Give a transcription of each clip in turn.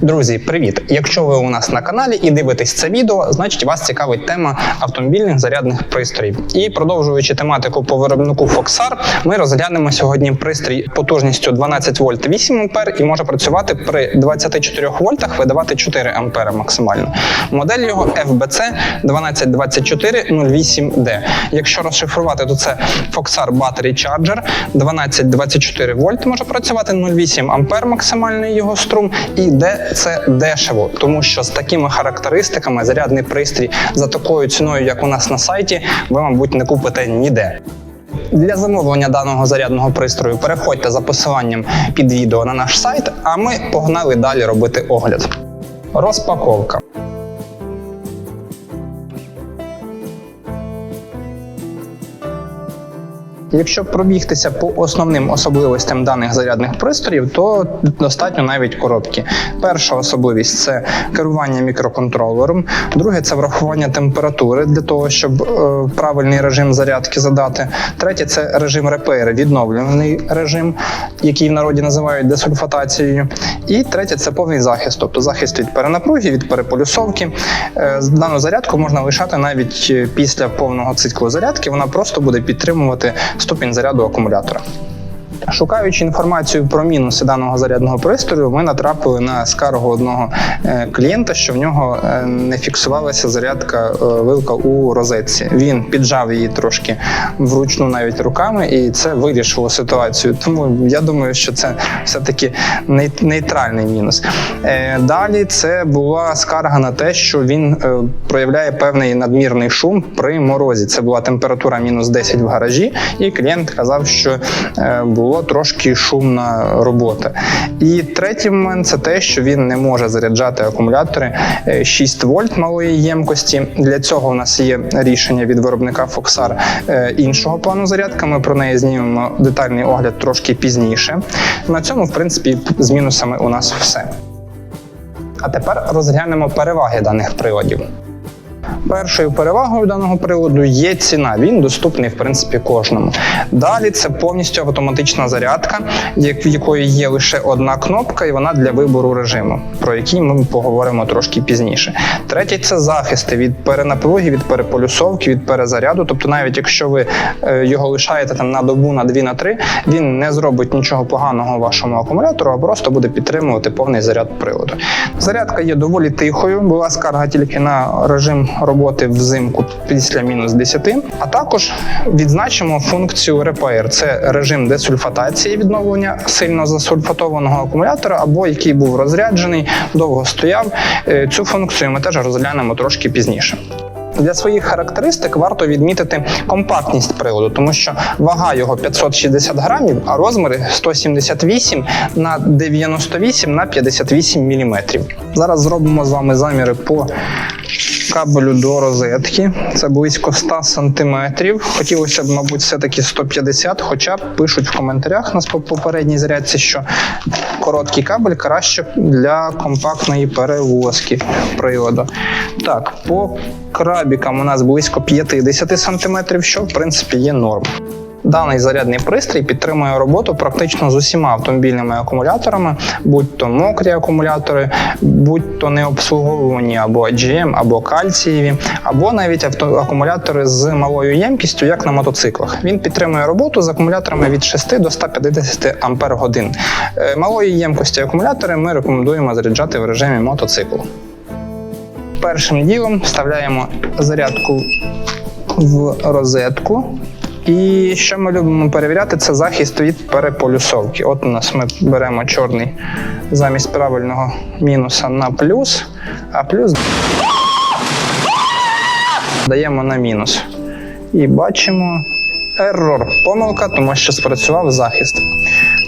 Друзі, привіт! Якщо ви у нас на каналі і дивитесь це відео, значить вас цікавить тема автомобільних зарядних пристроїв. І продовжуючи тематику по виробнику Foxar, ми розглянемо сьогодні пристрій потужністю 12 вольт 8 ампер і може працювати при 24 вольтах, видавати 4 ампери максимально. Модель його FBC 122408D. Якщо розшифрувати, то це Foxar Battery Charger 1224 вольт може працювати 0,8 ампер максимальний його струм і де це дешево, тому що з такими характеристиками зарядний пристрій за такою ціною, як у нас на сайті, ви, мабуть, не купите ніде. Для замовлення даного зарядного пристрою переходьте за посиланням під відео на наш сайт, а ми погнали далі робити огляд. Розпаковка. Якщо пробігтися по основним особливостям даних зарядних пристроїв, то достатньо навіть коробки. Перша особливість це керування мікроконтролером. Друге це врахування температури для того, щоб е, правильний режим зарядки задати. Третє це режим репейр, відновлений режим, який в народі називають десульфатацією. І третє це повний захист, тобто захист від перенапруги, від переполюсовки. Е, Дану зарядку можна лишати навіть е, після повного циклу зарядки. Вона просто буде підтримувати ступінь заряду акумулятора. Шукаючи інформацію про мінуси даного зарядного пристрою, ми натрапили на скаргу одного е, клієнта, що в нього е, не фіксувалася зарядка е, вилка у розетці. Він піджав її трошки вручну навіть руками, і це вирішило ситуацію. Тому я думаю, що це все-таки нейтральний мінус. Далі це була скарга на те, що він проявляє певний надмірний шум при морозі. Це була температура мінус 10 в гаражі, і клієнт казав, що е, було трошки шумна робота. І третій момент це те, що він не може заряджати акумулятори е, 6 вольт малої ємкості. Для цього у нас є рішення від виробника Foxar е, іншого плану зарядки. Ми про неї знімемо детальний огляд трошки пізніше. На цьому, в принципі, з мінусами у нас все. А тепер розглянемо переваги даних приладів. Першою перевагою даного приладу є ціна. Він доступний в принципі кожному. Далі це повністю автоматична зарядка, в якої є лише одна кнопка, і вона для вибору режиму, про який ми поговоримо трошки пізніше. Третє це захисти від перенапруги, від переполюсовки, від перезаряду. Тобто, навіть якщо ви е, його лишаєте там на добу, на дві, на три, він не зробить нічого поганого вашому акумулятору, а просто буде підтримувати повний заряд приладу. Зарядка є доволі тихою. Була скарга тільки на режим роботи взимку після мінус 10. А також відзначимо функцію Repair. Це режим десульфатації відновлення сильно засульфатованого акумулятора, або який був розряджений, довго стояв. Е, Цю функцію ми теж розглянемо трошки пізніше. Для своїх характеристик варто відмітити компактність приладу, тому що вага його 560 грамів, а розміри 178 на 98 на 58 міліметрів. Зараз зробимо з вами заміри по кабелю до розетки. Це близько 100 сантиметрів. Хотілося б, мабуть, все-таки 150, хоча пишуть в коментарях на по попередній зарядці, що короткий кабель краще для компактної перевозки приладу. Так, по крабікам у нас близько 50 сантиметрів, що в принципі є норм. Даний зарядний пристрій підтримує роботу практично з усіма автомобільними акумуляторами, будь то мокрі акумулятори, будь то необслуговувані або GM, або кальцієві, або навіть авто- акумулятори з малою ємкістю, як на мотоциклах. Він підтримує роботу з акумуляторами від 6 до 150 ампер годин. Е, Малої ємкості акумулятори ми рекомендуємо заряджати в режимі мотоциклу. Першим ділом вставляємо зарядку в розетку. І що ми любимо перевіряти, це захист від переполюсовки. От у нас ми беремо чорний замість правильного мінуса на плюс, а плюс даємо на мінус. І бачимо ерор, помилка, тому що спрацював захист.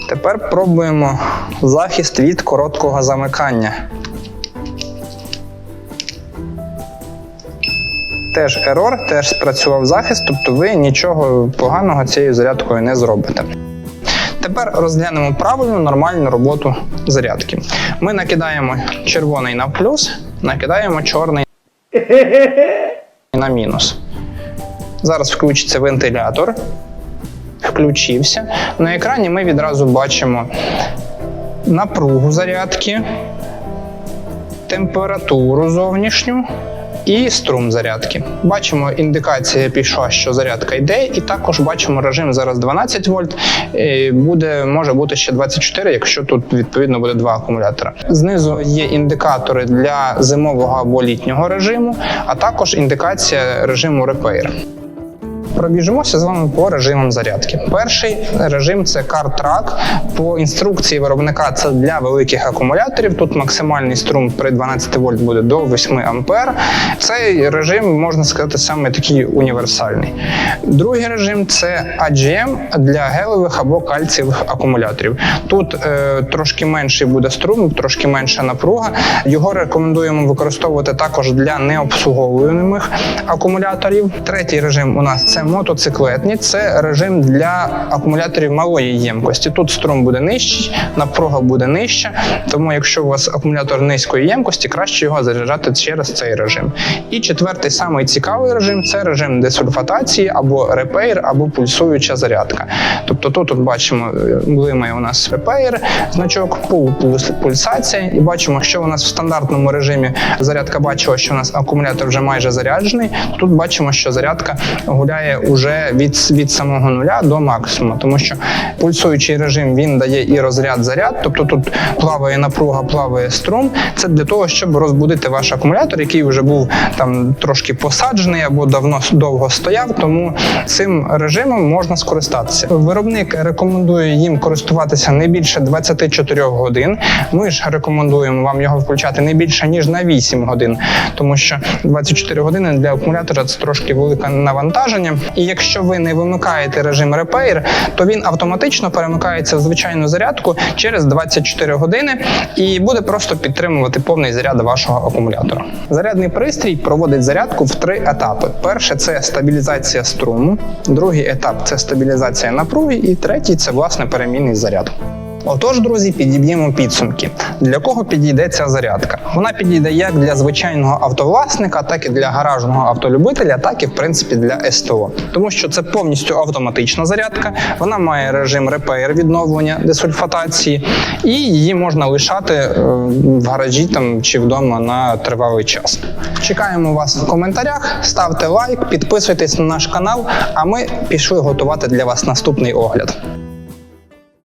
Тепер пробуємо захист від короткого замикання. Теж ерор, теж спрацював захист, тобто ви нічого поганого цією зарядкою не зробите. Тепер розглянемо правильну нормальну роботу зарядки. Ми накидаємо червоний на плюс, накидаємо чорний на мінус. Зараз включиться вентилятор. Включився. На екрані ми відразу бачимо напругу зарядки, температуру зовнішню. І струм зарядки. Бачимо, індикація пішла, що зарядка йде, і також бачимо режим зараз 12 вольт. е, Буде може бути ще 24, якщо тут відповідно буде два акумулятора. Знизу є індикатори для зимового або літнього режиму, а також індикація режиму Repair. Пробіжимося з вами по режимам зарядки. Перший режим це Car Track. По інструкції виробника це для великих акумуляторів. Тут максимальний струм при 12 вольт буде до 8 ампер. Цей режим можна сказати саме такий універсальний. Другий режим це AGM для гелевих або кальцієвих акумуляторів. Тут е, трошки менший буде струм, трошки менша напруга. Його рекомендуємо використовувати також для необслуговуємих акумуляторів. Третій режим у нас це мотоциклетні. Це режим для акумуляторів малої ємкості. Тут струм буде нижчий, напруга буде нижча. Тому, якщо у вас акумулятор низької ємкості, краще його заряджати через цей режим. І четвертий самий цікавий режим це режим десульфатації або репейр, або пульсуюча зарядка. Тобто тут от бачимо, е, блимає у нас репейр, значок пульсація, і бачимо, що у нас в стандартному режимі зарядка бачила, що у нас акумулятор вже майже заряджений. Тут бачимо, що зарядка гуляє уже від, від самого нуля до максимуму, тому що пульсуючий режим він дає і розряд заряд, тобто тут плаває напруга, плаває струм. Це для того, щоб розбудити ваш акумулятор, який вже був там трошки посаджений або давно довго стояв. Тому цим режимом можна скористатися. Виробник рекомендує їм користуватися не більше 24 годин. Ми ж рекомендуємо вам його включати не більше ніж на 8 годин, тому що 24 години для акумулятора це трошки велике навантаження. І якщо ви не вимикаєте режим Repair, то він автоматично перемикається в звичайну зарядку через 24 години і буде просто підтримувати повний заряд вашого акумулятора. Зарядний пристрій проводить зарядку в три етапи: перше це стабілізація струму, другий етап це стабілізація напруги, і третій це власне перемінний заряд. Отож, друзі, підіб'ємо підсумки. Для кого підійде ця зарядка? Вона підійде як для звичайного автовласника, так і для гаражного автолюбителя, так і в принципі для СТО. Тому що це повністю автоматична зарядка. Вона має режим репейр відновлення десульфатації, і її можна лишати е, в гаражі там чи вдома на тривалий час. Чекаємо вас в коментарях, ставте лайк, підписуйтесь на наш канал. А ми пішли готувати для вас наступний огляд.